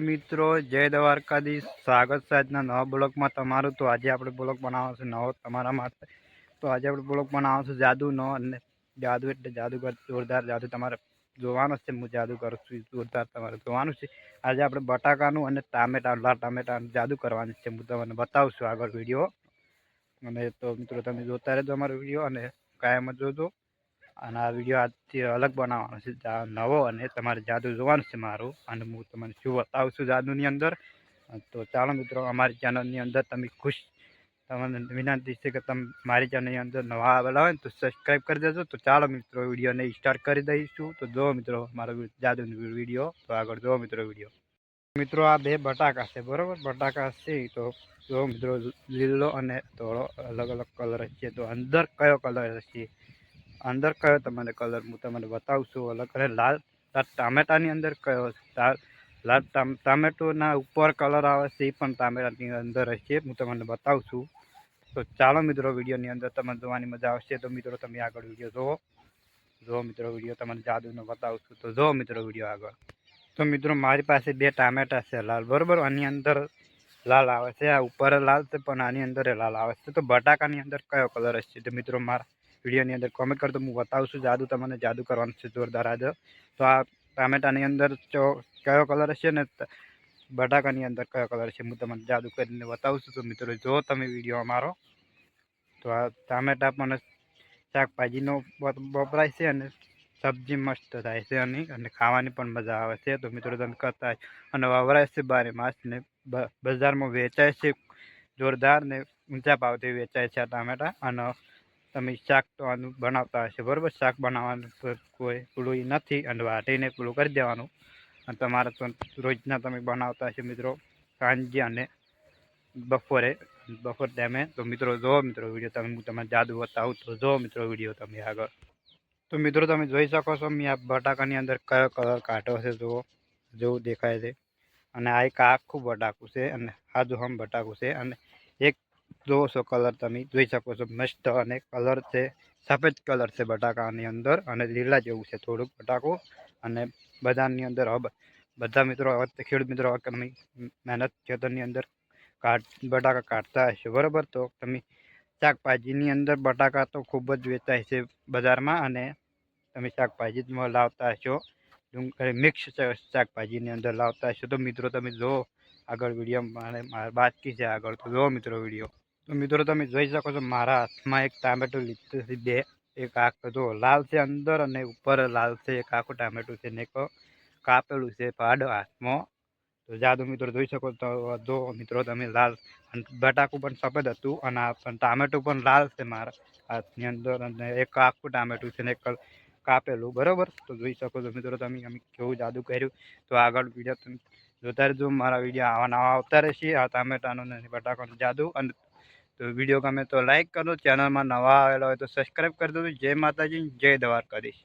મિત્રો, જય દ્વારકાધીશ. સ્વાગત આજના નવા બ્લોગમાં તમારું. તો આજે આપણે બ્લોગ બનાવવાનો છે નવો તમારા માટે. તો આજે આપણે બ્લોગ બનાવવાનો છે જાદુનો અને જાદુ એટલે જાદુગર, જોરદાર જાદુ તમારે જોવાનો છે. હું જાદુ કરું છું, જોરદાર તમારે જોવાનું છે. આજે આપણે બટાકાનું અને ટામેટા, લાલ ટામેટાનું જાદુ કરવાનું છે. હું તમને બતાવું છું આગળ વીડિયો. અને તો મિત્રો, તમે જોતા રહેજો અમારો વીડિયો અને કાયમ જોજો. અને આ વીડિયો આજથી અલગ બનાવવાનો છે. નવો અને તમારે જાદુ જોવાનું છે મારું. અને હું તમને શું બતાવું છું જાદુની અંદર. તો ચાલો મિત્રો, અમારી ચેનલની અંદર તમે ખુશ તમને વિનંતી છે કે તમે મારી ચેનલની અંદર નવા આવેલા હોય ને તો સબસ્ક્રાઈબ કરી દેજો. તો ચાલો મિત્રો વિડીયોને સ્ટાર્ટ કરી દઈશું. તો જો મિત્રો, મારો જાદુનો વીડિયો તો આગળ જો મિત્રો વીડિયો મિત્રો, આ બે બટાકા છે, બરાબર? બટાકા છે તો જો મિત્રો, લીલો અને ધોળો અલગ અલગ કલર છે. તો અંદર કયો કલર છે અંદર કયો તમને કલર હું તમને બતાવું છું, અલગ અને લાલ ટામેટાની અંદર કયો લાલ ટામેટોના ઉપર કલર આવે છે, એ પણ ટામેટાની અંદર હશે, હું તમને બતાવું છું. તો ચાલો મિત્રો વિડીયોની અંદર તમને જોવાની મજા આવશે, તો મિત્રો તમે આગળ વીડિયો જુઓ જુઓ મિત્રો વીડિયો તમને જાદુનો બતાવું છું, તો જુઓ મિત્રો વીડિયો આગળ. તો મિત્રો મારી પાસે બે ટામેટા છે, લાલ બરાબર? આની અંદર લાલ આવે છે, આ ઉપર લાલ છે, પણ આની અંદર લાલ આવે છે. તો બટાકાની અંદર કયો કલર હશે? તો મિત્રો મારા વિડીયોની અંદર કોમેન્ટ કરતો હું બતાવું છું જાદુ તમને જાદુ કરવાનું છે જોરદાર આજે. તો આ ટામેટાની અંદર કયો કલર હશે ને બટાકાની અંદર કયો કલર છે હું તમને જાદુ કરીને બતાવું છું. તો મિત્રો જો તમે વીડિયો અમારો. તો આ ટામેટા પણ શાકભાજીનો વપરાય છે અને સબ્જી મસ્ત થાય છે અને અને ખાવાની પણ મજા આવે છે. તો મિત્રો તમે કરતા અને વપરાય છે બારે માસને બજારમાં વેચાય છે. જોરદાર ને ઊંચા ભાવથી વેચાય છે આ ટામેટા. અને તમે શાક તો આનું બનાવતા હશે, બરાબર? શાક બનાવવાનું કોઈ પેલું નથી અને વાટીને પૂળું કરી દેવાનું. અને તમારે તો રોજના તમે બનાવતા હશે મિત્રો, સાંજે અને બપોરે. બપોર ટાઈમે તો મિત્રો જુઓ મિત્રો વીડિયો તમે, હું તમને જાદુ બતાવું તો જુઓ મિત્રો વીડિયો તમે આગળ. તો મિત્રો તમે જોઈ શકો છો, મેં આ બટાકાની અંદર કયો કલર કાઢ્યો છે જુઓ, જેવું દેખાય છે. અને આ એક આખું બટાકું છે અને આ હમ બટાકું છે અને એક જોવો છો કલર તમે, જોઈ શકો છો મસ્ત અને કલર છે, સફેદ કલર છે બટાકાની અંદર અને લીલા જેવું છે થોડુંક બટાકો અને બધાની અંદર હવે બધા મિત્રો હવે ખેડૂત મિત્રો હવે તમે મહેનત ખેતરની અંદર કાઢ, બટાકા કાઢતા હશો, બરાબર? તો તમે શાકભાજીની અંદર બટાકા તો ખૂબ જ વેચાય છે બજારમાં અને તમે શાકભાજીમાં લાવતા હશો મિક્સ શાકભાજીની અંદર લાવતા હશો. તો મિત્રો તમે જુઓ આગળ વીડિયો મારે મારે બાકી છે આગળ. તો જુઓ મિત્રો વીડિયો. તો મિત્રો તમે જોઈ શકો છો, મારા હાથમાં એક ટામેટું લીધું છે બે, એક આખો જો લાલ છે અંદર અને ઉપર લાલ છે, એક આખું ટામેટું છે ને એક કાપેલું છે પાડ હાથમાં. તો જાદુ મિત્રો જોઈ શકો તો જો મિત્રો તમે લાલ બટાકું પણ સફેદ હતું અને આ ટામેટું પણ લાલ છે મારા હાથની અંદર અને એક આખું ટામેટું છે ને એક કાપેલું, બરાબર? તો જોઈ શકો છો મિત્રો તમે, અમે કેવું જાદુ કર્યું. તો આગળ વીડિયો તમે જોતા રહેજો, મારા વીડિયો આવા નવા આવતા રહેશે, આ ટામેટાનો ને બટાકાનો જાદુ અને તો વીડિયો ગમે તો લાઈક કરો, ચેનલમાં નવા આવેલા હોય તો સબસ્ક્રાઈબ કરી દો જય માતાજી, જય દ્વારકાધીશ.